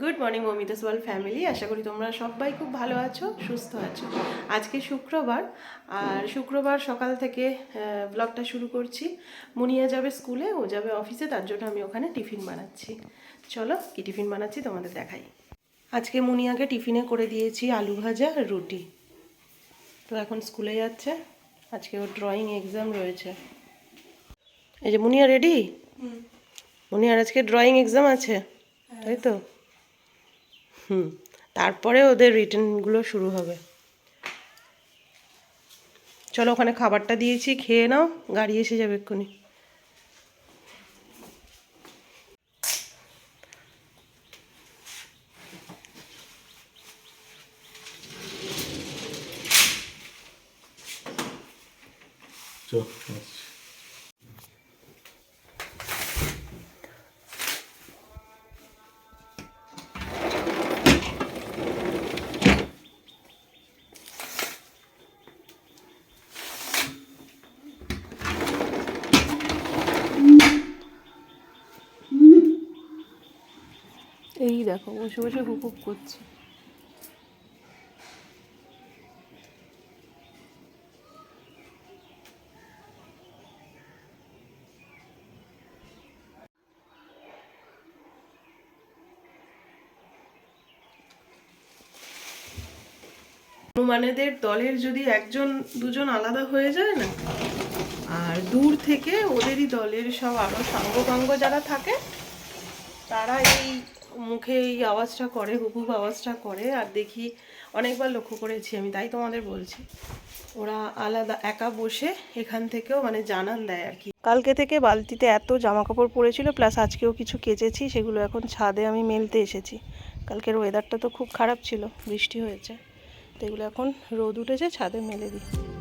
Good morning মমিতাস world family আশা করি তোমরা সবাই খুব ভালো আছো সুস্থ আছো। আজকে শুক্রবার আর শুক্রবার সকাল থেকে ব্লগটা শুরু করছি। মুনিয়া যাবে স্কুলে ও যাবে অফিসে তার জন্য আমি ওখানে টিফিন বানাচ্ছি। চলো কি টিফিন বানাচ্ছি তোমাদের দেখাই। আজকে মুনিয়াকে টিফিনে করে দিয়েছি আলু ভাজা রুটি। তো এখন স্কুলে যাচ্ছে আজকে ওর ড্রয়িং এক্সাম রয়েছে। এই যে মুনিয়া রেডি মুনিয়ার আজকে ড্রয়িং এক্সাম আছে তাই তো? হুম, তারপরে ওদের রিটার্নগুলো শুরু হবে। চলো ওখানে খাবারটা দিয়েছি, খেয়ে নাও, গাড়ি এসে যাবে এক্ষুনি। এই দেখো, বসে বসে হুকুক করছে। হনুমানেদের দলের যদি একজন, দুজন আলাদা হয়ে যায় না, আর দূর থেকে ওদেরই দলের সব আরও সাঙ্গপাঙ্গ যারা থাকে, তারা এই মুখে এই আওয়াজটা করে হুকুক আওয়াজটা করে আর দেখি অনেকবার লক্ষ্য করেছি আমি, তাই তোমাদের বলছি। ওরা আলাদা, একা বসে এখান থেকেও মানে জানান দেয় আর কি। কালকে থেকে বালতিতে এত জামা কাপড় পড়েছিল, প্লাস আজকেও কিছু কেচেছি, সেগুলো এখন ছাদে আমি মেলতে এসেছি। কালকের ওয়েদারটা তো খুব খারাপ ছিল, বৃষ্টি হয়েছে। তো এগুলো এখন রোদ উঠেছে, ছাদে মেলে দিই।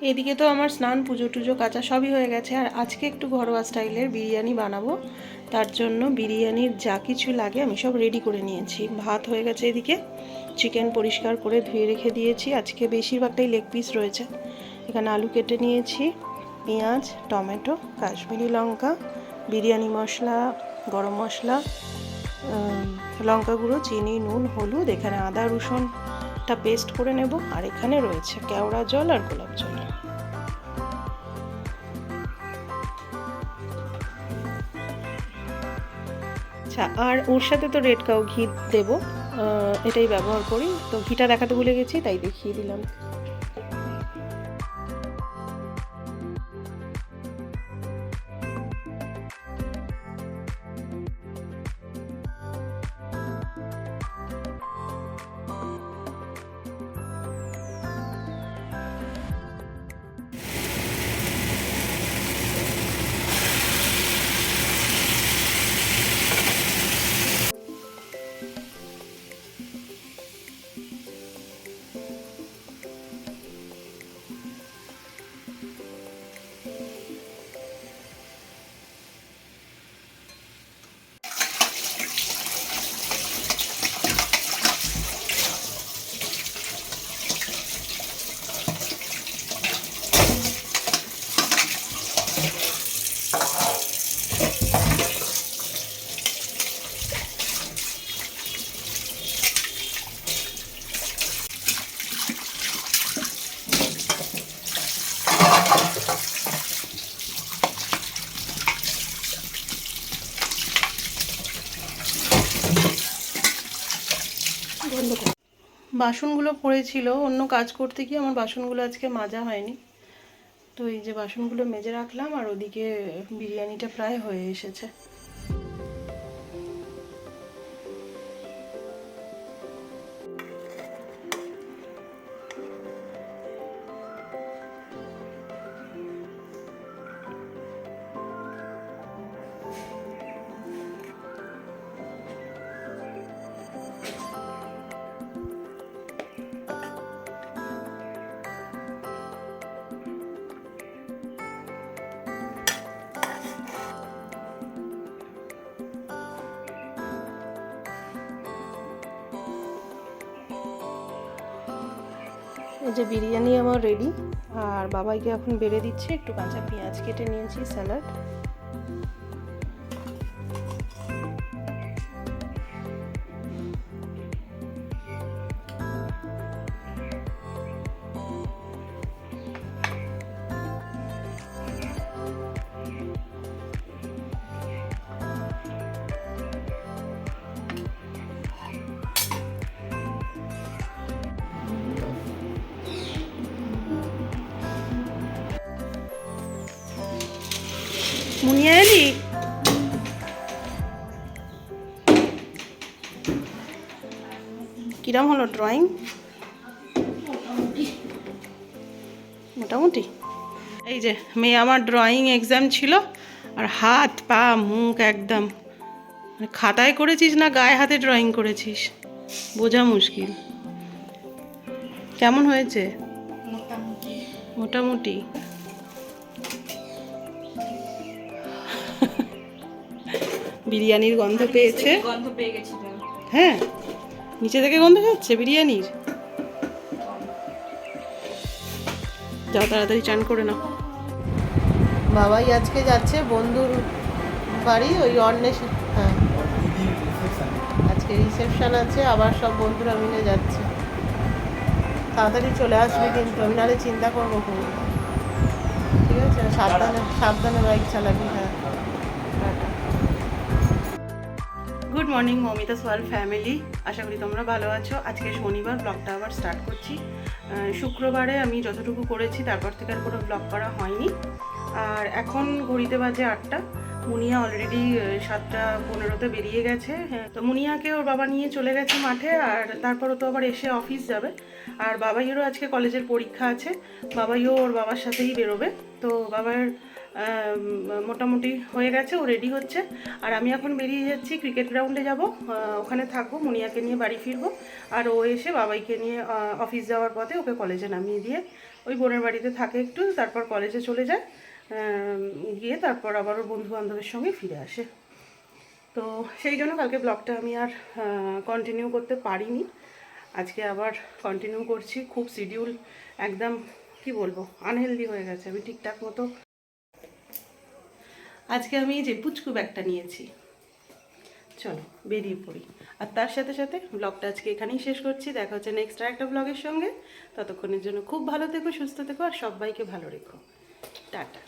এদিকে তো আমার স্নান, পুজো টুজো, কাচা সবই হয়ে গেছে। আর আজকে একটু ঘরোয়া স্টাইলের বিরিয়ানি বানাবো। তার জন্য বিরিয়ানির যা কিছু লাগে আমি সব রেডি করে নিয়েছি। ভাত হয়ে গেছে এদিকে। চিকেন পরিষ্কার করে ধুয়ে রেখে দিয়েছি। আজকে বেশিরভাগটাই লেগ পিস রয়েছে। এখানে আলু কেটে নিয়েছি, পেঁয়াজ, টমেটো, কাশ্মীরি লঙ্কা, বিরিয়ানি মশলা, গরম মশলা লঙ্কা গুঁড়ো, চিনি, নুন, হলুদ, এখানে আদা, রসুনটা পেস্ট করে নেব। আর এখানে রয়েছে কেওড়া জল আর গোলাপ জল। আর ওর সাথে তো রেড কাউ ঘি দেবো। এটাই ব্যবহার করি। তো ঘিটা দেখাতে ভুলে গেছি, তাই দেখিয়ে দিলাম। বাসনগুলো পড়েছিল, অন্য কাজ করতে গিয়ে আমার বাসনগুলো আজকে মাজা হয়নি। তো এই যে বাসনগুলো মেজে রাখলাম আর ওদিকে বিরিয়ানিটা প্রায় হয়ে এসেছে। এই যে বিরিয়ানি আমার রেডি আর বাবাইকে এখন বেড়ে দিচ্ছে, একটু কাঁচা পেঁয়াজ কেটে নিয়েছি স্যালাড মুনিয়া এলি কিরম হলো ড্রয়িং মোটামুটি। এই যে মেয়ে আমার ড্রয়িং এক্সাম ছিল আর হাত পা মুখ একদম। মানে খাতায় করেছিস না গায়ে হাতে ড্রয়িং করেছিস? বোঝা মুশকিল। কেমন হয়েছে? মোটামুটি। বিরিয়ানির গন্ধ পেয়েছে। গন্ধ পেয়ে গেছিলাম। হ্যাঁ নিচে থেকে গন্ধ যাচ্ছে বিরিয়ানির? যাও তাড়াতাড়ি চান করে নাও। বাবাই আজকে যাচ্ছে বন্ধুর বাড়ি ওই অন্বেষণ হ্যাঁ। আজকে রিসেপশন আছে আবার সব বন্ধুরা মিলে যাচ্ছে। তাড়াতাড়ি চলে আসবে কিন্তু আমি নাহলে চিন্তা করব খুব ঠিক আছে সাবধানে সাবধানে বাইক চালাবি হ্যাঁ। গুড মর্নিং, মমিতা সোয়াল ফ্যামিলি। আশা করি তোমরা ভালো আছো। আজকে শনিবার, ব্লগটা আবার স্টার্ট করছি। শুক্রবারে আমি যতটুকু করেছি, তারপর থেকে আর কোনো ব্লগ করা হয়নি। আর এখন ঘড়িতে বাজে আটটা। মুনিয়া অলরেডি সাতটা পনেরোতে বেরিয়ে গেছে। হ্যাঁ তো মুনিয়াকে ওর বাবা নিয়ে চলে গেছে মাঠে, আর তারপরও তো আবার এসে অফিস যাবে। আর বাবাইয়েরও আজকে কলেজের পরীক্ষা আছে। বাবাইও ওর বাবার সাথেই বেরোবে। তো বাবার মোটামুটি হয়ে গেছে, ও রেডি হচ্ছে। আর আমি এখন বেরিয়ে যাচ্ছি ক্রিকেট গ্রাউন্ডে যাব। ওখানে থাকব, মুনিয়াকে নিয়ে বাড়ি ফিরবো। আর ও এসে বাবাইকে নিয়ে অফিস যাওয়ার পথে ওকে কলেজে নামিয়ে দিয়ে ওই বোনের বাড়িতে থাকে একটু, তারপর কলেজে চলে যায়। গিয়ে তারপর আবার ওর বন্ধু বান্ধবের সঙ্গে ফিরে আসে। তো সেই জন্য কালকে ব্লগটা আমি আর কন্টিনিউ করতে পারিনি। আজকে আবার কন্টিনিউ করছি। খুব শিডিউল একদম, কি বলব আনহেলদি হয়ে গেছে। আমি ঠিকঠাক মতো আজকে আমি যে পুচকু ব্যাগটা নিয়েছি। চলো, বেরিয়ে পড়ি। আর তার সাথে সাথে ব্লগটা আজকে এখানেই শেষ করছি। দেখা হচ্ছে নেক্সট আর একটা ব্লগের সঙ্গে। ততক্ষণের জন্য খুব ভালো থেকো, সুস্থ থেকো, আর সবাইকে ভালো রেখো। টাটা।